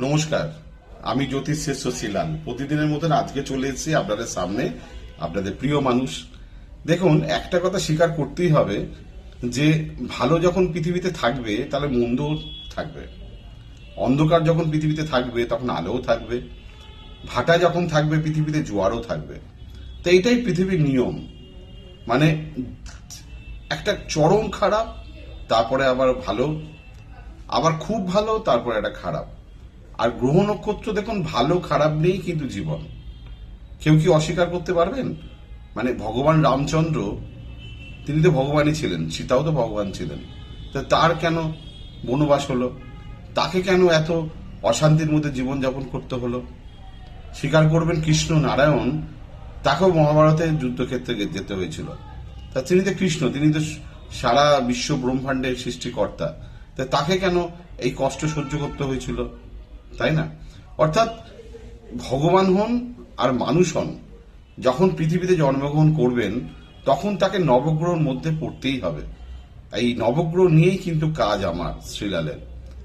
নমস্কার। আমি জ্যোতিষ শ্রেষ্ঠ শিলাল প্রতিদিনের মতন আজকে চলে এসেছি আপনাদের সামনে, আপনাদের প্রিয় মানুষ। দেখুন, একটা কথা স্বীকার করতেই হবে যে, ভালো যখন পৃথিবীতে থাকবে, তাহলে মন্দ থাকবে। অন্ধকার যখন পৃথিবীতে থাকবে, তখন আলোও থাকবে। ভাটা যখন থাকবে, পৃথিবীতে জোয়ারও থাকবে। তো এইটাই পৃথিবীর নিয়ম। মানে একটা চরম খারাপ, তারপরে আবার ভালো, আবার খুব ভালো, তারপরে একটা খারাপ। আর গ্রহ নক্ষত্র দেখুন, ভালো, খারাপ নেই কিন্তু জীবন। কেউ কি অস্বীকার করতে পারবেন? মানে ভগবান রামচন্দ্র, তিনি তো ভগবানই ছিলেন, সীতাও তো ভগবান ছিলেন। তা তার কেন বনবাস হলো? তাকে কেন এত অশান্তির মধ্যে জীবনযাপন করতে হলো? স্বীকার করবেন কৃষ্ণ নারায়ণ, তাকেও মহাভারতে যুদ্ধক্ষেত্রে যেতে হয়েছিল। তা তিনি তো কৃষ্ণ, তিনি তো সারা বিশ্ব ব্রহ্মাণ্ডের সৃষ্টিকর্তা। তা তাকে কেন এই কষ্ট সহ্য করতে হয়েছিল? তাই না? অর্থাৎ ভগবান হন আর মানুষ হন, যখন পৃথিবীতে জন্মগ্রহণ করবেন, তখন তাকে নবগ্রহের মধ্যে পড়তেই হবে। এই নবগ্রহ নিয়েই কিন্তু কাজ আমার শ্রীলালের।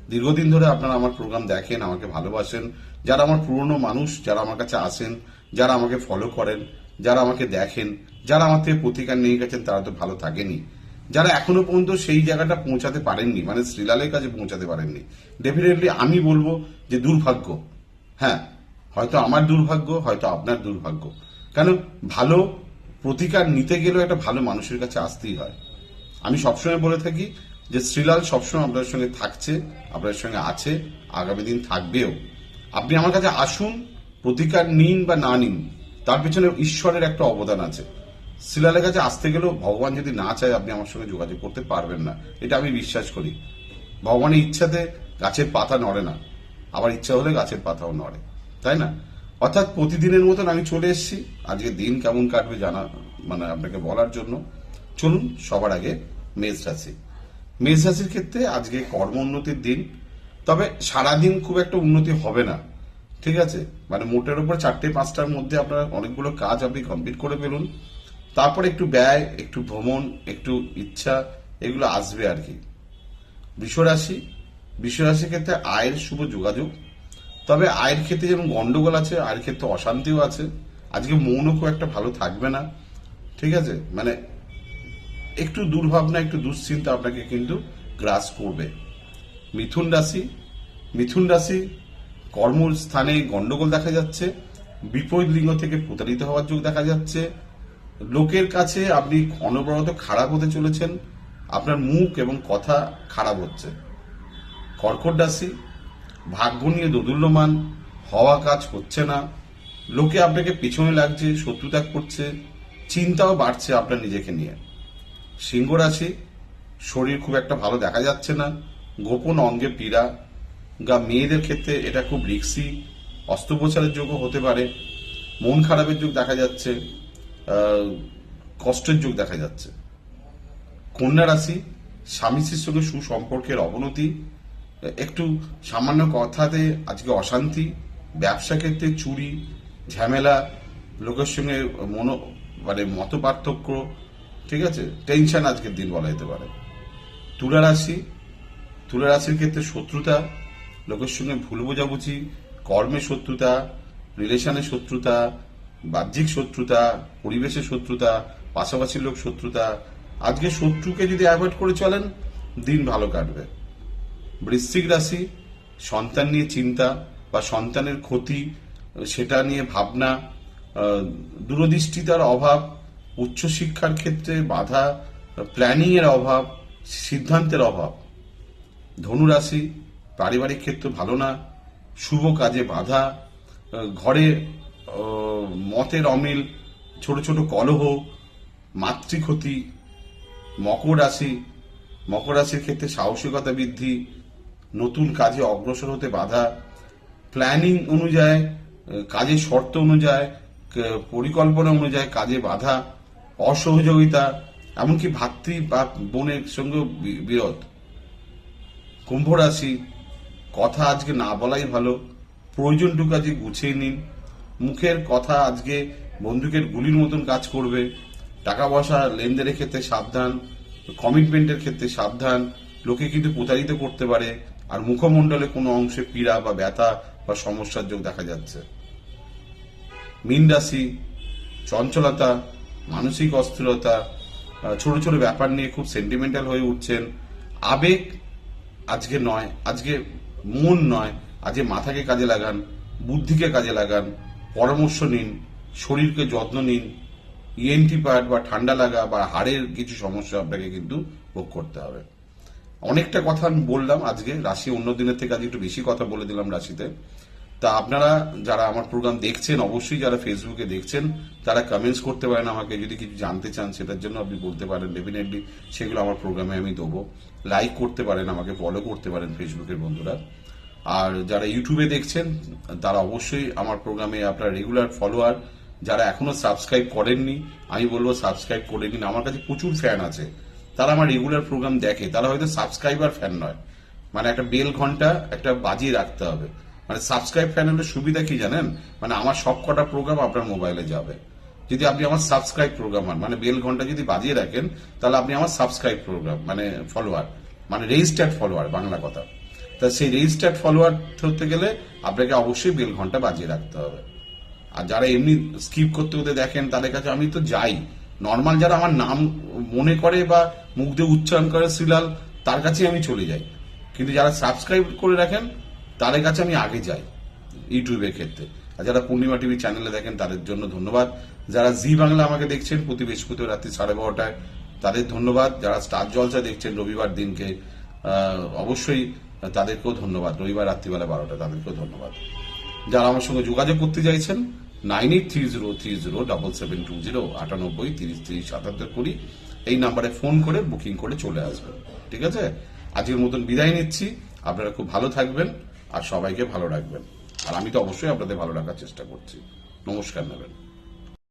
দীর্ঘদিন ধরে আপনারা আমার প্রোগ্রাম দেখেন, আমাকে ভালোবাসেন। যারা আমার পুরনো মানুষ, যারা আমার কাছে আসেন, যারা আমাকে ফলো করেন, যারা আমাকে দেখেন, যারা আমার থেকে প্রতিকার নিয়ে গেছেন, তারা তো ভালো থাকেনি যারা এখনও পর্যন্ত সেই জায়গাটা পৌঁছাতে পারেননি মানে শ্রীলালের কাছে পৌঁছাতে পারেননি ডেফিনেটলি আমি বলব যে দুর্ভাগ্য। হ্যাঁ হয়তো আমার দুর্ভাগ্য, হয়তো আপনার দুর্ভাগ্য। কেন? ভালো প্রতিকার নিতে গেলেও একটা ভালো মানুষের কাছে আসতেই হয়। আমি সবসময় বলে থাকি যে শ্রীলাল সবসময় আপনাদের সঙ্গে থাকছে আপনাদের সঙ্গে আছে, আগামী দিন থাকবেও। আপনি আমার কাছে আসুন, প্রতিকার নিন বা না নিন, তার পিছনে ঈশ্বরের একটা অবদান আছে। শ্রীলালের কাছে আসতে গেলেও ভগবান যদি না চায়, আপনি আমার সঙ্গে যোগাযোগ করতে পারবেন না। এটা আমি বিশ্বাস করি। ভগবানের ইচ্ছাতে গাছের পাতা নড়ে না। আবার ইচ্ছা হলে গাছের পাতাও নড়ে। তাই না? অর্থাৎ প্রতিদিনের মতন আমি চলে এসেছি। আজকে দিন কেমন কাটবে জানা মানে আপনাকে বলার জন্য। চলুন, সবার আগে মেষ রাশি। মেষ রাশির ক্ষেত্রে আজকে কর্ম উন্নতির দিন। তবে সারাদিন খুব একটা উন্নতি হবে না। ঠিক আছে? মানে মোটের উপর চারটে, পাঁচটার মধ্যে আপনার অনেকগুলো কাজ আপনি কমপ্লিট করে ফেলুন। তারপর একটু ব্যয়, একটু ভ্রমণ, একটু ইচ্ছা, এগুলো আসবে আর কি। বিশ্বরাশি বৃষরাশির ক্ষেত্রে আয়ের শুভ যোগাযোগ। তবে আয়ের ক্ষেত্রে যেমন গন্ডগোল আছে, আয়ের ক্ষেত্রে অশান্তিও আছে। আজকে মৌনও খুব একটা ভালো থাকবে না, ঠিক আছে? মানে একটু দুর্ভাবনা, একটু দুশ্চিন্তা আপনাকে কিন্তু গ্রাস করবে। মিথুন রাশি মিথুন রাশি কর্মস্থানে গন্ডগোল দেখা যাচ্ছে, বিপরীত লিঙ্গ থেকে প্রতারিত হওয়ার যোগ দেখা যাচ্ছে লোকের কাছে আপনি অনবরত খারাপ হতে চলেছেন, আপনার মুখ এবং কথা খারাপ হচ্ছে। কর্কট রাশি, ভাগ্য নিয়ে দোদুল্যমান, হওয়া কাজ হচ্ছে না, লোকে আপনাকে পিছনে লাগছে শত্রুতা করছে, চিন্তাও বাড়ছে আপনার নিজেকে নিয়ে। সিংহ রাশি, শরীর খুব একটা ভালো দেখা যাচ্ছে না, গোপন অঙ্গে পীড়া, গা মেয়েদের ক্ষেত্রে এটা খুব রিক্সি, অস্ত্রোপচারের যোগ্য হতে পারে, মন খারাপের যোগ দেখা যাচ্ছে কষ্টের যোগ দেখা যাচ্ছে। কন্যা রাশি, স্বামী স্ত্রীর সঙ্গে সুসম্পর্কের অবনতি, একটু সামান্য কথাতে আজকে অশান্তি, ব্যবসা ক্ষেত্রে চুরি, ঝামেলা, লোকের সঙ্গে মনো মানে মত পার্থক্য ঠিক আছে? টেনশন আজকের দিন বলা যেতে পারে। তুলা রাশি, তুলা রাশির ক্ষেত্রে শত্রুতা, লোকের সঙ্গে ভুল বোঝাবুঝি, কর্মে শত্রুতা রিলেশনের শত্রুতা বাহ্যিক শত্রুতা, পরিবেশের শত্রুতা, পাশাপাশি লোক শত্রুতা। আজকে শত্রুকে যদি অ্যাভয়েড করে চলেন, দিন ভালো কাটবে। বৃশ্চিক রাশি, সন্তান নিয়ে চিন্তা বা সন্তানের ক্ষতি, সেটা নিয়ে ভাবনা দূরদৃষ্টিতার অভাব উচ্চশিক্ষার ক্ষেত্রে বাধা প্ল্যানিং এর অভাব, সিদ্ধান্তের অভাব। ধনুরাশি পারিবারিক ক্ষেত্র ভালো না, শুভ কাজে বাধা, ঘরে মতের অমিল, ছোট ছোট কলহ, মাতৃক্ষতি, মকর রাশি, মকর রাশির ক্ষেত্রে সাহসিকতা বৃদ্ধি, নতুন কাজে অগ্রসর হতে বাধা প্ল্যানিং অনুযায়ী কাজের শর্ত অনুযায়ী পরিকল্পনা অনুযায়ী কাজে বাধা, অসহযোগিতা, এমনকি ভাতৃ বা বোনের সঙ্গে বিরোধ। কুম্ভ রাশি, কথা আজকে না বলাই ভালো, প্রয়োজনটুকু আজকে গুছিয়ে নিন। মুখের কথা আজকে বন্দুকের গুলির মতন কাজ করবে। টাকা পয়সা লেনদেনের ক্ষেত্রে সাবধান কমিটমেন্টের ক্ষেত্রে সাবধান, লোকে কিন্তু প্রতারিত করতে পারে, আর মুখমণ্ডলে কোনো অংশে পীড়া বা ব্যথা বা সমস্যার যোগ দেখা যাচ্ছে। মীন রাশি, চঞ্চলতা, মানসিক অস্থিরতা ছোট ছোট ব্যাপার নিয়ে খুব সেন্টিমেন্টাল হয়ে উঠছেন। আবেগ আজকে নয়, আজকে মন নয়, আজকে মাথাকে কাজে লাগান, বুদ্ধিকে কাজে লাগান পরামর্শ নিন, শরীরকে যত্ন নিন ইএনটি পার্ট বা ঠান্ডা লাগা বা হাড়ের কিছু সমস্যা আপনাকে কিন্তু ভোগ করতে হবে। অনেকটা কথা আমি বললাম আজকে, রাশি অন্য দিনের থেকে আজ একটু বেশি কথা বলে দিলাম রাশিতে। তা আপনারা যারা আমার প্রোগ্রাম দেখছেন, অবশ্যই যারা ফেসবুকে দেখছেন, তারা কমেন্টস করতে পারেন আমাকে, যদি কিছু জানতে চান সেটার জন্য আপনি বলতে পারেন ডেফিনেটলি সেগুলো আমার প্রোগ্রামে আমি দেবো। লাইক করতে পারেন আমাকে ফলো করতে পারেন ফেসবুকের বন্ধুরা। আর যারা ইউটিউবে দেখছেন, তারা অবশ্যই আমার প্রোগ্রামে আপনার রেগুলার ফলোয়ার যারা এখনও সাবস্ক্রাইব করেননি, আমি বলব সাবস্ক্রাইব করে নিন। আমার কাছে প্রচুর ফ্যান আছে। তারা আমার রেগুলার প্রোগ্রাম দেখে। তারা হয়তো সাবস্ক্রাইবার ফ্যান নয়। মানে একটা বেল ঘণ্টা, একটা বাজিয়ে রাখতে হবে। মানে সাবস্ক্রাইব ফ্যান হলে সুবিধা কি জানেন? মানে আমার সব কটা প্রোগ্রাম আপনার মোবাইলে যাবে। যদি আপনি আমার সাবস্ক্রাইব প্রোগ্রাম হন মানে বেল ঘণ্টা যদি বাজিয়ে রাখেন, তাহলে আপনি আমার সাবস্ক্রাইব প্রোগ্রাম মানে ফলোয়ার মানে রেজিস্টার্ড ফলোয়ার বাংলা কথা। তা সেই রেজিস্টার্ড ফলোয়ার হতে গেলে আপনাকে অবশ্যই বেল ঘণ্টা বাজিয়ে রাখতে হবে। আর যারা এমনি স্কিপ করতে করতে দেখেন, তাদের কাছে আমি তো যাই। নর্মাল যারা আমার নাম মনে করে বা মুখ দিয়ে উচ্চারণ করে শ্রীলাল তার কাছে আমি চলে যাই। কিন্তু যারা সাবস্ক্রাইব করে রাখেন, তাদের কাছে আমি আগে যাই ইউটিউবের ক্ষেত্রে। আর যারা পূর্ণিমা টিভি চ্যানেলে দেখেন, তাদের জন্য ধন্যবাদ। যারা জি বাংলা আমাকে দেখছেন প্রতি বৃহস্পতিবার রাত্রি সাড়ে বারোটায় তাদের ধন্যবাদ। যারা স্টার জলসা দেখছেন রবিবার দিনকে অবশ্যই তাদেরকেও ধন্যবাদ। রবিবার রাত্রিবেলা বারোটা, তাদেরকেও ধন্যবাদ। যারা আমার সঙ্গে যোগাযোগ করতে চাইছেন, nine eight three zero three zero double seven two zero আটানব্বই তিরিশ তিরিশ সাতাত্তর কুড়ি, এই নাম্বারে ফোন করে বুকিং করে চলে আসবেন। ঠিক আছে? আজকের মতন বিদায় নিচ্ছি। আপনারা খুব ভালো থাকবেন আর সবাইকে ভালো রাখবেন। আর আমি তো অবশ্যই আপনাদের ভালো রাখার চেষ্টা করছি। নমস্কার নেবেন।